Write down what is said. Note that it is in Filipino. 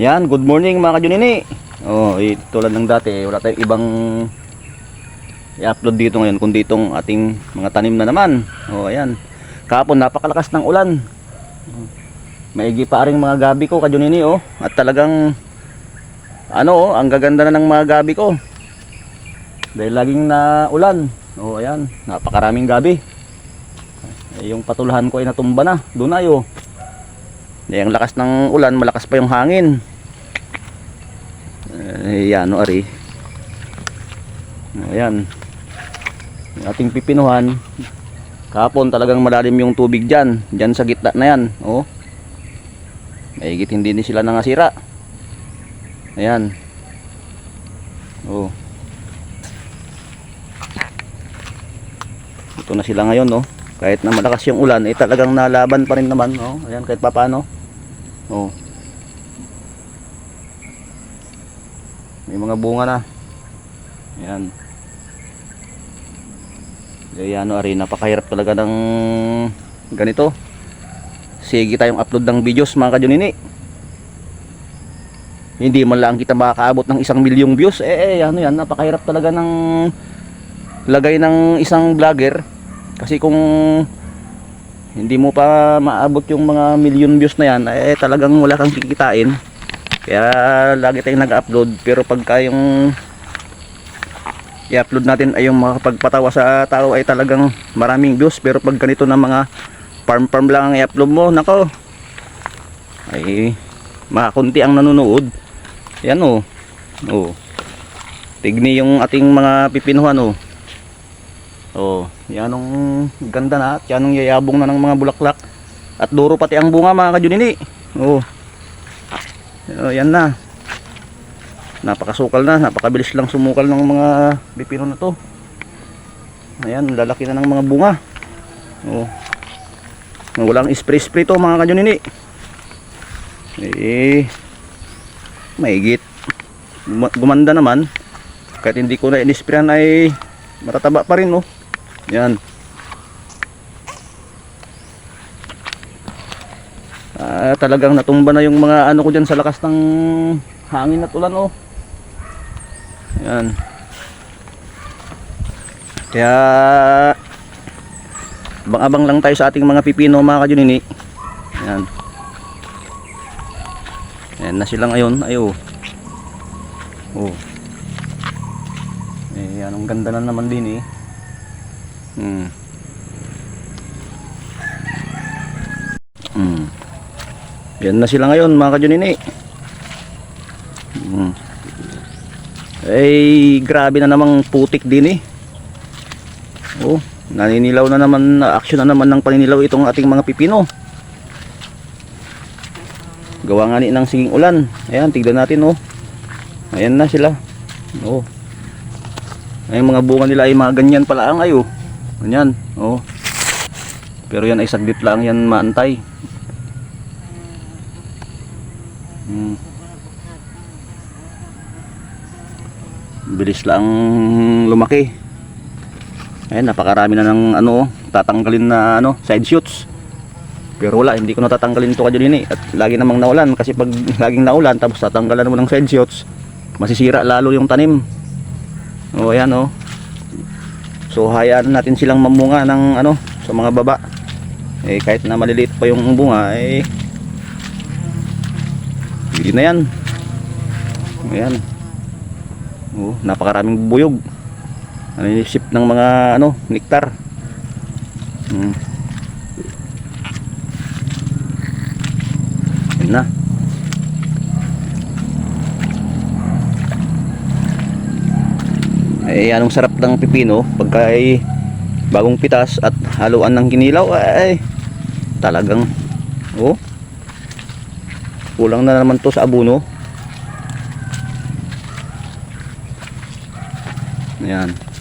Yan, good morning mga kajunini. Oh, eh, tulad ng dati, wala tayong ibang i-upload dito ngayon kundi itong ating mga tanim na naman. Oh, ayan. Kahapon napakalakas ng ulan. Maigi pa ring mga gabi ko kajunini oh. At talagang ano oh, ang gaganda na ng mga gabi ko. Dahil laging na ulan. Oh, ayan, napakaraming gabi. Eh, yung patulahan ko ay natumba na. Doon ay oh. Eh, ang lakas ng ulan, malakas pa yung hangin. Eh, yan, ari. Ayan. Yung ating pipinuhan. Kahapon talagang malalim yung tubig dyan. Dyan sa gitna na yan. Oh. Mahigit hindi ni sila nangasira. Ayan. Oh. Ito na sila ngayon, no. Kahit na malakas yung ulan, eh talagang nalaban pa rin naman, no. Ayan, kahit papaano. Oh. May mga bunga na. Ayan. Ayan, no, ari, napakahirap talaga ng ganito. Sige tayong upload ng videos, mga kajunini. Hindi man lang kita makakaabot ng isang milyong views. Eh, eh, ano yan, napakahirap talaga ng lagay ng isang vlogger. Kasi kung hindi mo pa maabot yung mga million views na yan, eh talagang wala kang kikitain. Kaya lagi tayong nag-upload pero pagka yung i-upload natin ay yung makapagpatawa sa tao ay talagang maraming views pero pag ganito na mga farm farm lang ang i-upload mo, nako ay makakunti ang nanonood. Yan oh. Oh. Tigni yung ating mga pipinuhan oh. Oh, yan ang ganda na at yan ang yayabong na ng mga bulaklak. At duro pati ang bunga mga kajunini. Oh. Oh, yan na. Napakasukal na, napakabilis lang sumukal ng mga pipino na to. Ayan, lalaki na ng mga bunga. Oh. Walang spray-spray to mga kajunini. Eh, maigit. Guma- Gumanda naman. Kahit hindi ko na inisprayan ay matataba pa rin, no? Yan. Ah, talagang natumba na yung mga ano ko diyan sa lakas ng hangin at ulan, oh. Yan. Kaya abang-abang lang tayo sa ating mga pipino mga kajunini. Yan. Yan na sila ngayon. Ay, oh. Oh. Eh, anong ganda na naman din eh. Hmm. Hmm. Yan na sila ngayon mga kajunini. Hmm. Eh, grabe na namang putik din eh. Oh, naninilaw na naman, action na naman ng paninilaw itong ating mga pipino. Gawa nga ni ng siging ulan. Ayan, tignan natin oh. Ayan na sila. Oh. Ay mga bunga nila ay mga ganyan pala ang ayo. Ganyan. Oh. Pero yan ay saglit lang yan maantay. Hmm. Bilis lang lumaki. Ayan, napakarami na ng ano, tatanggalin na ano, side shoots. Pero wala, hindi ko natatanggalin ito kadyo din eh. At lagi namang naulan kasi pag laging naulan tapos tatanggalan mo ng side shoots, masisira lalo yung tanim. O ayan o. So hayaan natin silang mamunga ng ano sa mga baba. Eh kahit na maliliit pa yung bunga eh hindi na yan. Ayan. Oh, napakaraming buyog. Nanisip ng mga ano, nektar. Hmm. Yan na. Ay anong sarap ng pipino pagka ay bagong pitas at haluan ng kinilaw ay talagang oh kulang na naman to sa abuno. Yan